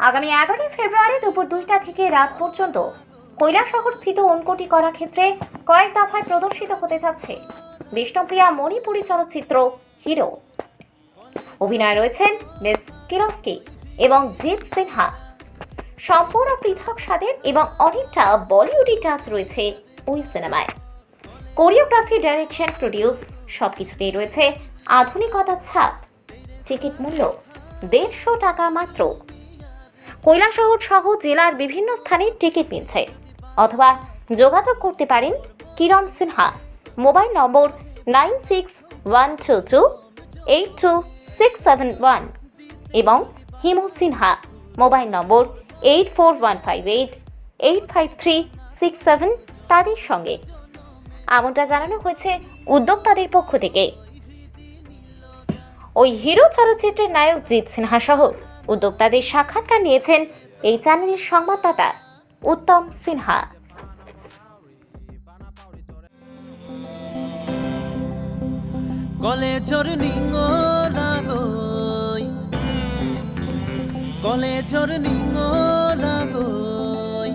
আগামী এগারোই ফেব্রুয়ারি দুপুর দুইটা থেকে রাত পর্যন্ত কৈলাসহর স্থিত অনকোটি করা ক্ষেত্রে কয়েক দফায় প্রদর্শিত হতে যাচ্ছে বিষ্ণুপ্রিয়া মণিপুরী চলচ্চিত্র হিরো। অভিনয় রয়েছেন মিস কিরস্কি এবং জিৎ সিনহা। সম্পূর্ণ পৃথক স্বাদের এবং অনেকটা বলিউডি টাচ রয়েছে ওই সিনেমায়। কোরিওগ্রাফি, ডাইরেকশন, প্রডিউস সবকিছুতেই রয়েছে আধুনিকতার ছাপ। টিকিট মূল্য দেড়শো টাকা মাত্র। কৈলাসহর সহ জেলার বিভিন্ন স্থানে টিকিট মিলছে। অথবা যোগাযোগ করতে পারেন Kiran Sinha. Mobile number nine six one two two eight two six seven one এবং Himu Sinha. Mobile number eight four one five eight eight five three six seven তাদের সঙ্গে। এমনটা জানানো হয়েছে উদ্যোক্তাদের পক্ষ থেকে। ওই হিরো চলচ্চিত্রের নায়ক জিৎ সিনহা সহ। উদ্যোক্তাদের সাক্ষাৎকার নিয়েছেন এই চ্যানেলের সংবাদদাতা উত্তম সিনহা। কলেজর নিঙো লাগই। কলেজর নিঙো লাগই।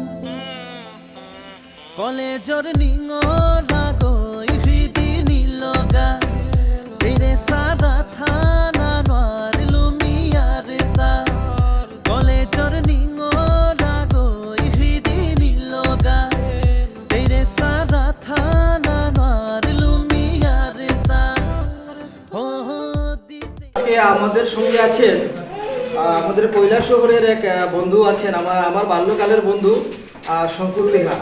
কলেজর নিঙো আমাদের সঙ্গে আছেন আমাদের কৈলাস শহরের এক বন্ধু আছেন আমার আমার বাল্যকালের বন্ধু শঙ্কু সিনহা।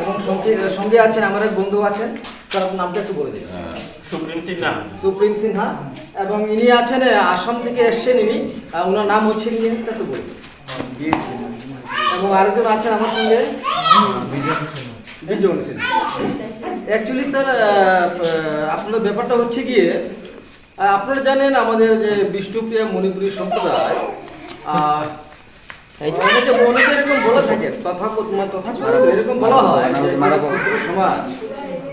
এবং সঙ্গে সঙ্গে আছেন আমার এক বন্ধু আছেন তার নামটা একটু বলে দিন। সুপ্রিম সিনহা। সুপ্রিম সিনহা। এবং ইনি আছেন আসাম থেকে এসছেন ইনি ওনার নাম হচ্ছে স্যার একটু বলুন এবং আরেকজন আছেন আমার সঙ্গে বিজন সিনহা। অ্যাকচুয়ালি স্যার আপনার ব্যাপারটা হচ্ছে গিয়ে আপনারা জানেন আমাদের যে বিষ্ণুপ্রিয়া মণিপুরী সম্প্রদায় আহ, অনেকে অনেকে এরকম বলে থাকেন তথা তথা এরকম বলা হয় ক্ষুদ্র সমাজ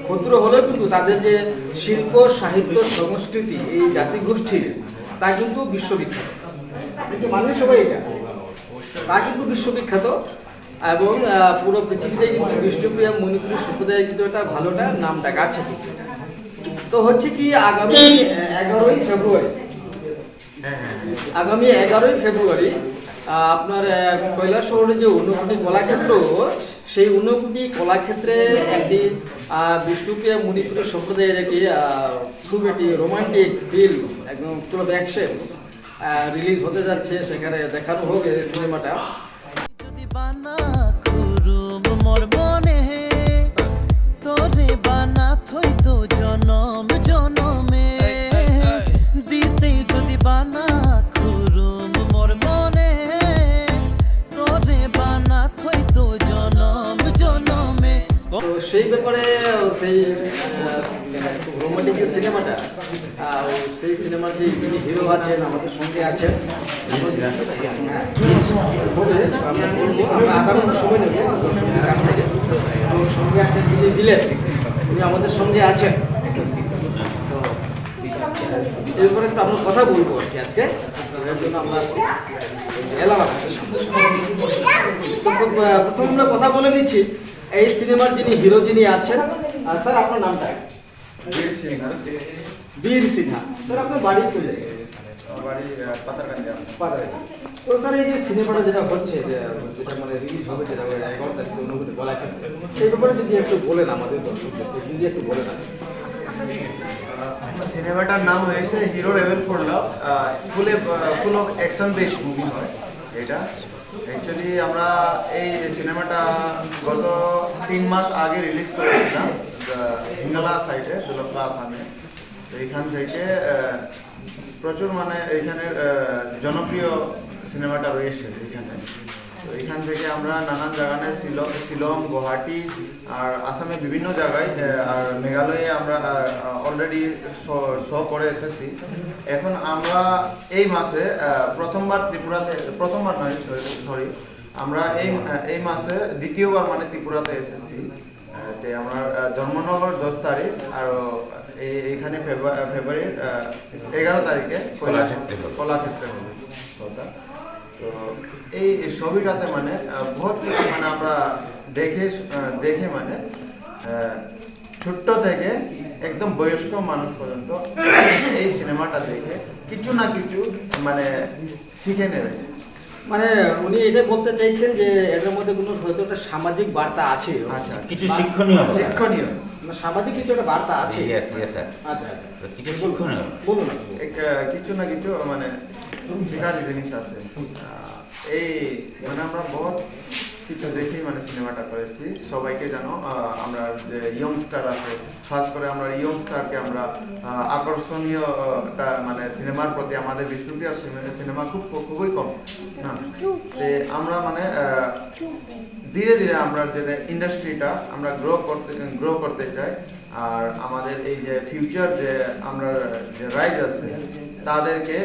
ক্ষুদ্র হলেও কিন্তু তাদের যে শিল্প সাহিত্য সংস্কৃতি এই জাতিগোষ্ঠীর তা কিন্তু বিশ্ববিখ্যাত। আপনি কি মানুষ সবাই এটা? তা কিন্তু বিশ্ববিখ্যাত এবং পুরো পৃথিবীতে কিন্তু বিষ্ণুপ্রিয়া মণিপুরী সম্প্রদায়ের কিন্তু একটা ভালোটা নাম ডাক আছে কিন্তু। তো হচ্ছে কি আগামী এগারোই ফেব্রুয়ারি। আগামী এগারোই ফেব্রুয়ারি আপনার কৈলাস শহরে যে ঊনকোটি কলাক্ষেত্র সেই ঊনকোটি কলাক্ষেত্রে একটি আহ, বিষ্ণুপ্রিয়া মণিপুরী সম্প্রদায়ের একটি খুব একটি রোমান্টিক ফিল্ম একদম ফুল অফ অ্যাকশনস রিলিজ হতে যাচ্ছে সেখানে দেখানো হবে এই সিনেমাটা। সেই রোমান্টিক যে সিনেমাটা সেই সিনেমার যে হিরো আছেন আমাদের সঙ্গে আছেন। হ্যাঁ, সঙ্গে আছেন যিনি দিলেন উনি আমাদের সঙ্গে আছেন। তো এরপরে একটু আমরা কথা বলব আর কি আজকে। এর জন্য আমরা প্রথম আমরা কথা বলে নিচ্ছি এই সিনেমার যিনি হিরো যিনি আছেন স্যার আপনার নামটা? বীর সিনহা। স্যার আপনার বাড়ি কোন জায়গায় পাতারে। তো স্যার এই যে সিনেমাটা যেটা হচ্ছে যে যেটা মানে রিলিজ হবে যেটা ওই এগারো তারিখে অনুভূতি বলা সেই ব্যাপারে যদি একটু বলেন আমাদের দর্শকদেরকে যদি একটু বলেন। সিনেমাটার নাম হয়েছে হিরো রেভেল ফর লাভ। ফুলে full of action based movie হয় এটা। অ্যাকচুয়ালি আমরা এই সিনেমাটা গত তিন মাস আগে রিলিজ করেছিলাম। হিঙ্গালা সাইডে দুলপ্রা আসামে এইখান থেকে প্রচুর মানে এইখানের জনপ্রিয় সিনেমাটা রয়েছে এখানে তো এখান থেকে আমরা নানান জায়গায় শিলং শিলং, গুয়াহাটি আর আসামে বিভিন্ন জায়গায় আর মেঘালয়ে আমরা অলরেডি শো করে এসেছি। এখন আমরা এই মাসে প্রথমবার ত্রিপুরাতে, প্রথমবার নয়, সরি আমরা এই এই মাসে দ্বিতীয়বার মানে ত্রিপুরাতে এসেছি। আহ, আমার ধর্মনগর দশ তারিখ আর এই এইখানে ফেব্রুয়ারি এগারো তারিখে কলাক্ষেত্রে হবে। তো এই ছবিটাতে মানে বহুত কিছু মানে আমরা দেখে দেখে মানে ছোট্ট থেকে একদম বয়স্ক মানুষ পর্যন্ত এই সিনেমাটা দেখে কিছু না কিছু মানে শিখে নেবে। মানে উনি এটা বলতে চাইছেন যে এটার মধ্যে কোনো হয়তো একটা সামাজিক বার্তা আছে। আচ্ছা কিছু শিক্ষণীয়। শিক্ষণীয়। মানে সামাজিক কিছু একটা বার্তা আছে। আচ্ছা আচ্ছা। কিছু শিক্ষণীয়। বলুন। কিছু না কিছু মানে শেখার জিনিস আছে। আহ, এই মানে আমরা বহুত কিছু দেখেই মানে সিনেমাটা করেছি। সবাইকে জানো আমরা যে ইয়ংস্টার আছে খাস করে আমরা ইয়ংস্টারকে আমরা আহ, আকর্ষণীয় আহ, একটা মানে সিনেমার প্রতি আমাদের বিষ্ণুপ্রিয়া সিনেমা খুব খুবই কম আমরা মানে ধীরে ধীরে আমরা যে ইন্ডাস্ট্রিটা আমরা গ্রো করতে গ্রো করতে চাই আর আমাদের এই যে ফিউচার যে আমরা যে রাইজ আছে তাদেরকে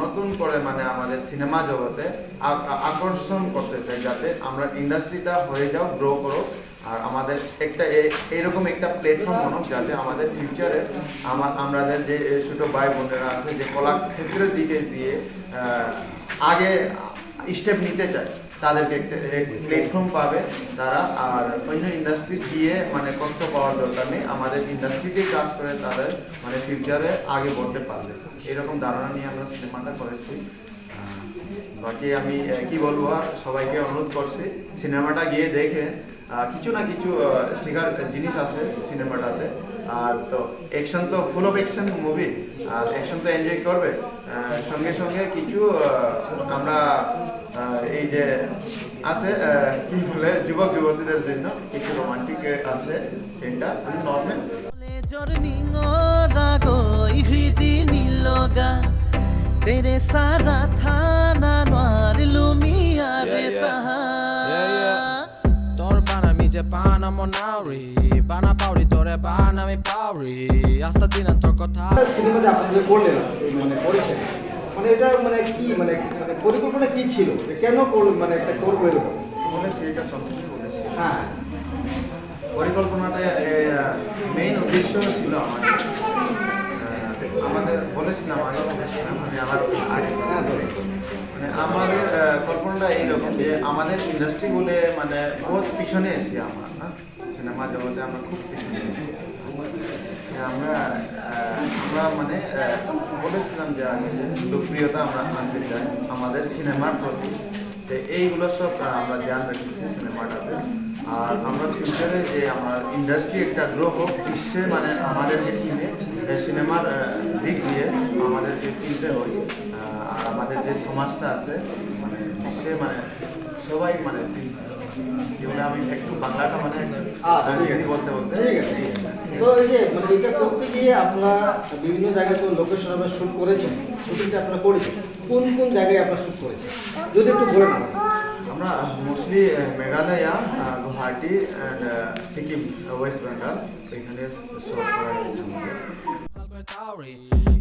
নতুন করে মানে আমাদের সিনেমা জগতে আকর্ষণ করতে চাই যাতে আমরা ইন্ডাস্ট্রিটা হয়ে যাও, গ্রো করো আর আমাদের একটা এরকম একটা প্ল্যাটফর্ম বানো যাতে আমাদের ফিউচারে আমাদের যে ছোটো ভাই বোনেরা আছে, যে কলাক্ষেত্রের দিকে দিয়ে আগে স্টেপ নিতে চায়। তাদেরকে একটা প্ল্যাটফর্ম পাবে তারা। আর অন্য ইন্ডাস্ট্রি দিয়ে মানে কষ্ট পাওয়ার দরকার নেই। আমাদের ইন্ডাস্ট্রিতেই কাজ করে তাদের মানে ফিউচারে আগে বলতে পারবে। এরকম ধারণা নিয়ে আমরা সিনেমাটা করেছি। বাকি আমি কি বলব আর, সবাইকে অনুরোধ করছি, সিনেমাটা গিয়ে দেখে কিছু না কিছু শেখার জিনিস আছে সিনেমাটাতে। আর তো অ্যাকশন তো ফুল অফ অ্যাকশন মুভি আর অ্যাকশন তো এনজয় করবে। সঙ্গে সঙ্গে কিছু আমরা এই যে আছে আহ, কি বলে যুবক যুবতীদের জন্য কিছু রোমান্টিক আছে সেটা নর্মাল তেরে সারা থানা নোৱাৰিলো লুমিয়া রে. তাহা বানামি pana monauri নাউরি বানা পাউরি তোরে বানামি পাউরি আস্তা দিন তোর কথা সিনেমা যে আপনি যে করলেন এই মানে করেছেন মানে এটা মানে কি মানে মানে পরিকল্পনা কি ছিল যে কেন করলেন মানে একটা করব এরকম বলেছি হ্যাঁ পরিকল্পনাটা মেইন উদ্দেশ্য ছিল আমার বলেছিলাম আগে, বলেছিলাম আমি আবার আগে মানে আমাদের কল্পনাটা এইরকম যে আমাদের ইন্ডাস্ট্রি বলে মানে বহুত পিছনে এসি আমরা, না? সিনেমা জগতে আমরা খুব পিছনে। আমরা আমরা মানে বলেছিলাম যে আগে যে লোকপ্রিয়তা আমরা আনতে চাই আমাদের সিনেমার প্রতি এইগুলো সব আমরা ধ্যান রেখেছি সিনেমাটাতে আর আমরা ফিউচারে যে আমার ইন্ডাস্ট্রি একটা গ্রো হোক বিশ্বে মানে আমাদেরকে চিনে সিনেমার দিক দিয়ে আমাদেরকে চিনতে হয় আহ, আর আমাদের যে সমাজটা আছে মানে বিশ্বে মানে সবাই মানে চিনতে আমি একটু বাংলাটা মানে বলতে বলতে তো এই যে মানে এটা করতে গিয়ে আপনারা বিভিন্ন জায়গায় তো লোকেশন আপনারা শুট করেছেন? শুটিংটা আপনারা করেছেন? কোন কোন জায়গায় আপনারা শুট করেছেন? যদি একটু বলে না আমরা মোস্টলি মেঘালয় গুয়াহাটি অ্যান্ড সিকিম ওয়েস্ট বেঙ্গল এখানে সব করা হয়েছে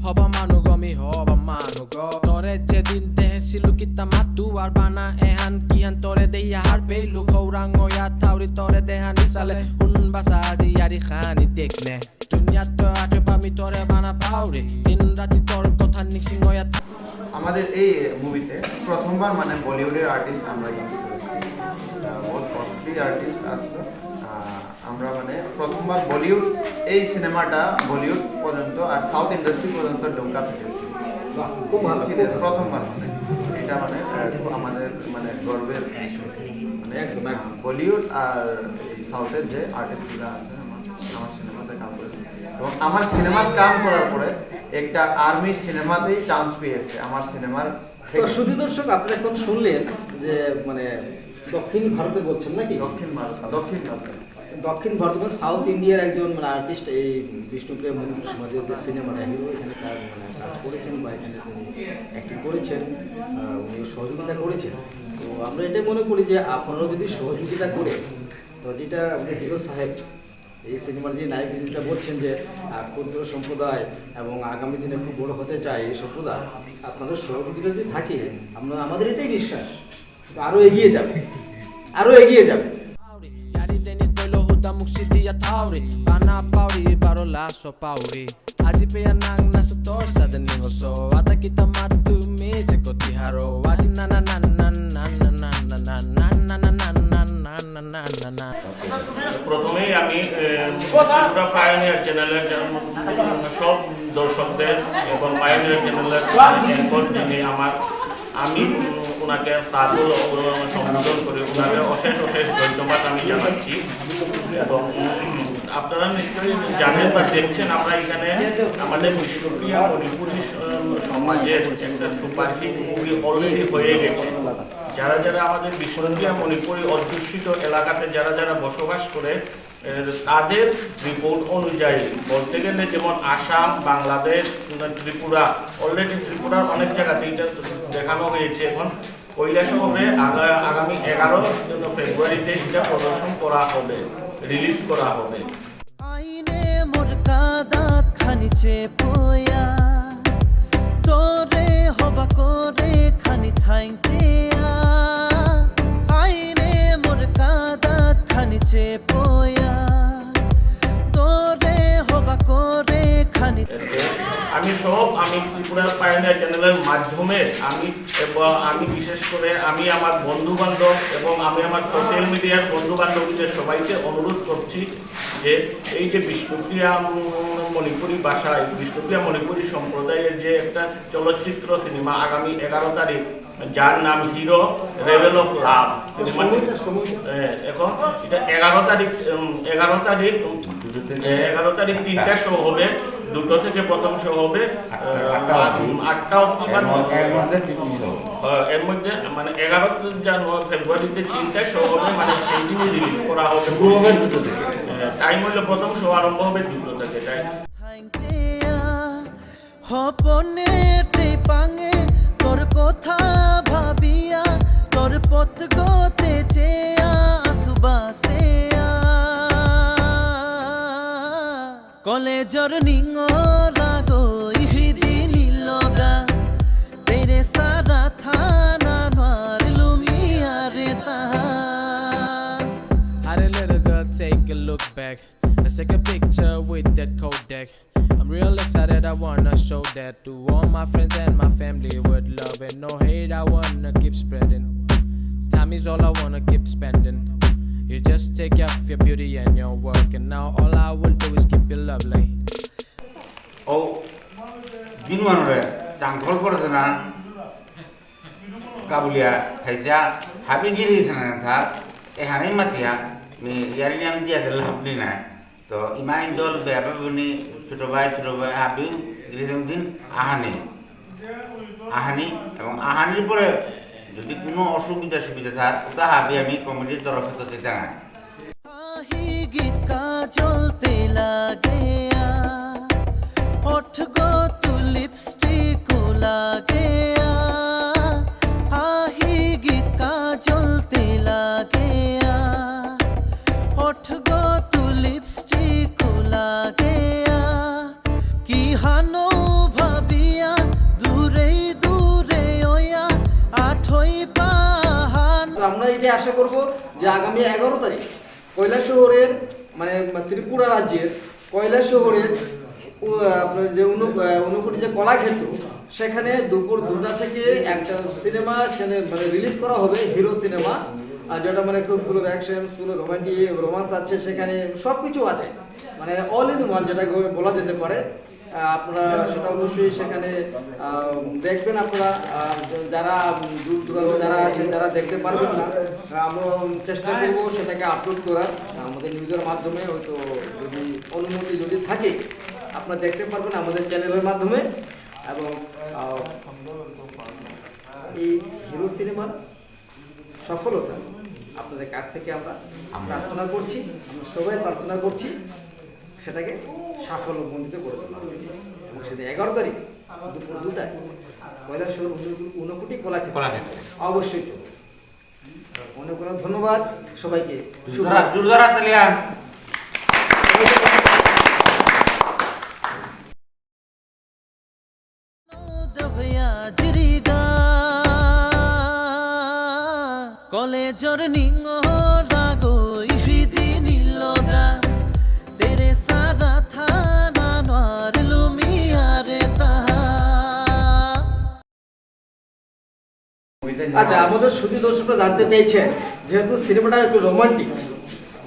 হবা মানুহ গমি হবা মানুহ গ তৰে যেদিন দেহে চিলু কিতা মাতো আর বানা, এহান কিহান তৰে দেহিয়া হার পেইলু। খৌৰাং অয়া থাউৰি তৰে দেহা নিচালে শুন বাসা আজি ইয়ারি খানি দেখনে। দুনিয়াত তই আগে পামি তৰে বানা পাউরি দিন রাতি তোর কথা নিশিং অয়া আমাদের এই মুভিতে প্রথমবার মানে বলিউডের আর্টিস্ট আমরা ইউজ করেছি। বহুত কস্টলি আর্টিস্ট আসলো। আমরা মানে প্রথমবার বলিউড এই সিনেমাটা বলিউড পর্যন্ত আর সাউথ ইন্ডাস্ট্রি পর্যন্ত ডোকা ফেলেছি খুব ভালো ভালো। প্রথমবার মানে। এটা মানে আমাদের মানে গর্বের বিষয়। মানে একদম। বলিউড আর সাউথের যে আর্টিস্টগুলো আছে আমার সিনেমাতে কাম করেছে। এবং আমার সিনেমার কাম করার পরে একটা আর্মির সিনেমাতেই চান্স পেয়েছে আমার সিনেমার শুধু দর্শক আপনি এখন শুনলেন যে মানে দক্ষিণ ভারতে বলছেন নাকি? দক্ষিণ ভারত দক্ষিণ ভারত। দক্ষিণ ভারত মানে সাউথ ইন্ডিয়ার একজন মানে আর্টিস্ট এই বিষ্ণুপ্রিয়া মণিপুর সমাজের যে সিনেমাটা হিরো এখানে কাজ মানে কাজ করেছেন বা এখানে তিনি অ্যাক্টিং করেছেন উনি সহযোগিতা করেছেন। তো আমরা এটাই মনে করি যে আপনারাও যদি সহযোগিতা করে, তো যেটা আমাদের হিরো সাহেব এই সিনেমার যে নায়ক যেটা বলছেন যে ক্ষুদ্র সম্প্রদায় এবং আগামী দিনে খুব বড় হতে চায় এই সম্প্রদায়, আপনাদের সহযোগিতা যদি থাকে, আমরা, আমাদের এটাই বিশ্বাস। আরও এগিয়ে যাবে। আরও এগিয়ে যাবে। Manda muksidia tauri Pana pauri baro lasso pauri আজি পেয়া নাং নাচো তোর সাথে নিহস আতা কিতা মাত তুমি যে কতি হারো আজি না না না না না না না না না না না না না না না না না না না প্রথমেই আমি আমরা পায়োনিয়ার চ্যানেলের সব দর্শকদের এবং পায়োনিয়ার চ্যানেলের এরপর যিনি আমার আমি ওনাকে সাধু সম্বোধন করে ওনাকে অশেষ অশেষ ধন্যবাদ আমি জানাচ্ছি এবং আপনারা নিশ্চয়ই জানেন বা দেখছেন, আমরা এখানে আমাদের বিষ্ণুপ্রিয়া মণিপুরী সমাজের একটা সুপারহিট মুভি অলরেডি হয়ে গেছে। যারা যারা আমাদের বিষ্ণুপ্রিয়া মণিপুরী অধ্যুষিত এলাকাতে যারা যারা বসবাস করে তাদের রিপোর্ট অনুযায়ী বলতে গেলে যেমন আসাম, বাংলাদেশ ত্রিপুরা অলরেডি ত্রিপুরার অনেক জায়গাতে এটা দেখানো হয়েছে এখন। কৈলাসহরে আগা- আগামী এগারো ফেব্রুয়ারিতে এটা প্রদর্শন করা হবে। রিলিজ করা হবে। আইনে মোর কাদাত খানিচে পোয়া। মাধ্যমে আমি এবং আমি বিশেষ করে আমি আমার বন্ধু বান্ধব এবং আমি আমার সোশ্যাল মিডিয়ার বন্ধু বান্ধবীদের সবাইকে অনুরোধ করছি যে এই যে বিষ্ণুপ্রিয়া মণিপুরি ভাষায় বিষ্ণুপ্রিয়া মণিপুরি সম্প্রদায়ের যে একটা চলচ্চিত্র সিনেমা আগামী এগারো তারিখ, যার নাম হিরো রেভেল অফ লাভ সিনেমাটি। এখন এটা এগারো তারিখ এগারো তারিখ এগারো তারিখ তিনটা শো হবে। দুটো থেকে প্রথম শো হবে আটটা। অব্দি বা এর মধ্যে তিনটি show। হ্যাঁ, এর মধ্যে মানে এগারো জানুয়ারি ফেব্রুয়ারিতে তিনটা শো হবে মানে সেই দিনই রিলিজ করা হবে শুরু হবে দুটো থেকে। টাইম হলো প্রথম শো আরম্ভ হবে দুটো থেকে তাই থাইছে হপনেতে পাঙে তোর কথা ভাবিয়া তোর পথ গতে চেয়া সুবাসে কলেজর নিঙ রাগই হৃদি নীলগা তেরে সারা থানা নোয়ার লুমিয়া রে তাহা How did little girl take a look back? Let's take a picture with that Kodak. I'm real excited, I wanna show that to all my friends and my family with love and no hate. I wanna keep spreading. Time is all I wanna keep spending. You just take off your beauty and your work, and now all I will do is keep you lovely. ও বিনু মানুরে চাংখল করে না? কাবুলিয়া হাইজা হাবি গিরি না থার এখানে মাতিয়া me ইয়ারি নাম দিয়া দিল আপনি না। তো ইমাইন দল বেবা বুনি ছোট ভাই ছোট ভাই হাবি গিরি দিন আহানি। আহানি এবং আহানির পরে যদি কোনো অসুবিধা সুবিধা থাক তা হাবি আমি কমিটির তরফে তো দিতে না আহি গীত কাজলতে লাগেয়া ওঠ গো তু লিপস্টিক লাগেয়া আহি গীত কাজলতে লাগেয়া ওঠ করব যে আগামী এগারো তারিখ কৈলাসহরের মানে ত্রিপুরা রাজ্যের কৈলাসহরের উ- আপনার যে ঊনকোটি যে কলাক্ষেত্র, সেখানে দুপুর দুটা থেকে একটা সিনেমা সেখানে মানে রিলিজ করা হবে, হিরো সিনেমা। আর যেটা মানে খুব full action full romantic romance আছে সেখানে সব কিছু আছে। মানে অল ইন ওয়ান যেটা বলা যেতে পারে। আপনারা সেটা অবশ্যই সেখানে দেখবেন আপনারা যারা দূর দূরান্ত যারা আছেন যারা দেখতে পারবেন না। আমরা চেষ্টা করব সেটাকে আপলোড করার। আমাদের নিউজের মাধ্যমে হয়তো যদি অনুমতি যদি থাকে, আপনারা দেখতে পারবেন আমাদের চ্যানেলের মাধ্যমে। এবং এই হিরো সিনেমার সফলতা আপনাদের কাছ থেকে আমরা প্রার্থনা করছি, আমরা সবাই প্রার্থনা করছি, সেটাকে সাফল্যমণ্ডিত করে তোলা। এবং সেটা এগারো তারিখ দুপুর দুটায় পয়লা ষোলো ঊনকোটি কলাক্ষেত্রে। অবশ্যই চলবে। অনেক অনেক ধন্যবাদ সবাইকে। জোরদার কলেজর নিঙ আচ্ছা আমাদের সুদী দর্শকরা জানতে চাইছেন যেহেতু সিনেমাটা একটু রোমান্টিক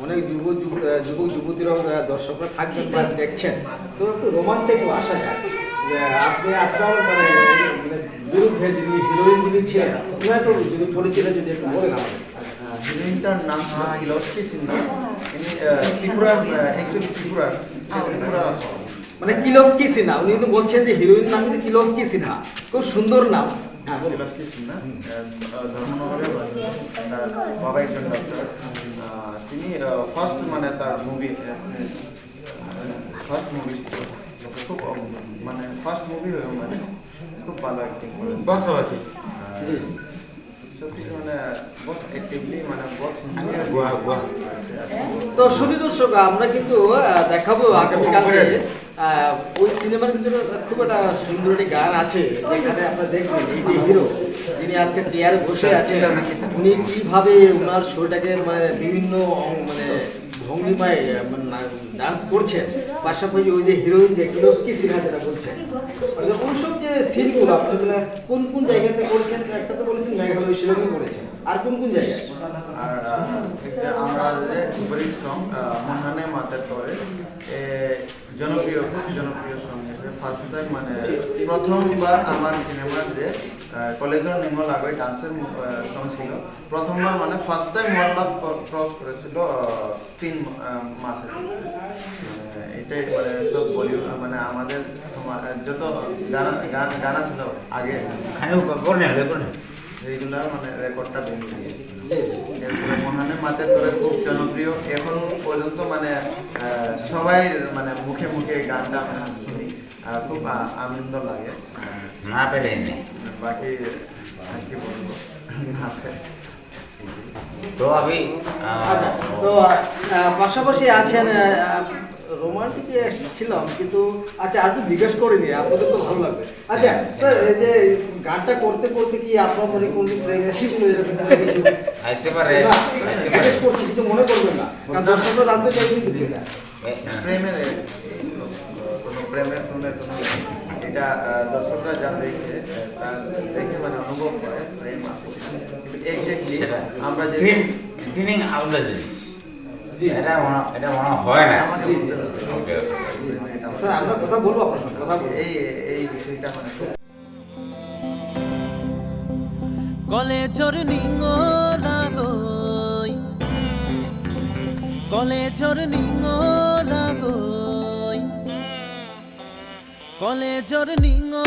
অনেক যুব যুব- যুবক যুবতীরাও দর্শকরা থাকবেন বা দেখছেন। তো একটু রোমান্সে একটু আসা যায় আপনি আপনার মানে বিরুদ্ধে যিনি হিরোইন যিনি ছিলেন একটু যদি পরিচয় যদি একটু বলেন হিরোইনটার নাম ছিল ইলস্কি সিনহা। ত্রিপুরার অ্যাকচুয়ালি ত্রিপুরার সে ত্রিপুরার মানে কিলস্কি সিনহা উনি কিন্তু বলছেন যে হিরোইন নাম কিন্তু কিলস্কি সিনহা। খুব সুন্দর নাম। হ্যাঁ। ধর্মনগরের বাবা একজন ডক্টর তিনি ফার্স্ট মানে তার মুভি ফার্স্ট মুভি খুব মানে ফার্স্ট মুভি হয়ে মানে খুব ভালো অ্যাক্টিং করে বসবাসী জি। মানে বহুত অ্যাক্টিভলি মানে বহুত সিনসিয়ার গোয়া গোয়া তো শুধু দর্শক আমরা কিন্তু দেখাবো আগামীকালকে ওই সিনেমার ভিতরে খুব একটা সুন্দর একটি গান আছে, যেখানে আপনারা দেখবেন এই যে হিরো, যিনি আজকে চেয়ারে বসে আছেন, উনি কীভাবে ওনার শোটাকে মানে বিভিন্ন মানে ভঙ্গিমায় ডান্স করছেন, পাশাপাশি ওই যে হিরোইন যে কিলোস্কি সিনহা যেটা বলছেন। মানে ওইসব যে সিনগুলো আপনি মানে কোন কোন জায়গাতে করেছেন? বলেছেন করেছেন। আর কোন কোন জায়গায়? আর একটা আমরা যে সুপারিট সং মহানে মাতার তরে জনপ্রিয় জনপ্রিয় সং হিসেবে ফার্স্ট মানে প্রথমবার আমার সিনেমার যে কলেজের নিমল আগে ডান্সের সং ছিল। প্রথমবার মানে first time one love cross করেছিল তিন আহ, মাসে মানে এটাই মানে সব বলিউড মানে আমাদের যত গানা গান গানা ছিল আগে। রেগুলার মানে রেকর্ডটা ভেঙে দিয়েছিল এরপরে মহানে মাতের তোরে খুব জনপ্রিয়। এখন পর্যন্ত মানে আহ, সবাই মানে মুখে মুখে গানটা মানে শুনি। খুব আনন্দ লাগে। না পেলে বাকি আর কি বলব? না। তো আমি আচ্ছা তো পাশাপাশি আছেন রোমান্টিকে ছিলাম কিন্তু আচ্ছা আর একটু জিজ্ঞেস করিনি আপনাদের তো ভালো লাগবে। আচ্ছা স্যার এই যে গানটা করতে করতে কি আপনার মনে কোন প্রেগনেন্সি গুলো এরকম কোনো কিছু আইতে পারে আইতে পারে। করছি কিছু মনে করবেন না। কারণ দর্শকরা জানতে চাইছেন কিন্তু এটা। প্রেমের কোনো প্রেমের কোনো এটা দর্শকরা যা দেখে তার দেখে মানে অনুভব করে প্রেম আমরা যে স্ক্রিন আলাদা জিনিস। এটা মনে এটা মনে হয় না। আমাকে বলতে ওকে স্যার আমরা কথা বলব আপনার সঙ্গে কথা বলব। এই এই বিষয়টা মানে কলেজর নিঙো কলেজর নিঙো লাগই কলেজর নিঙো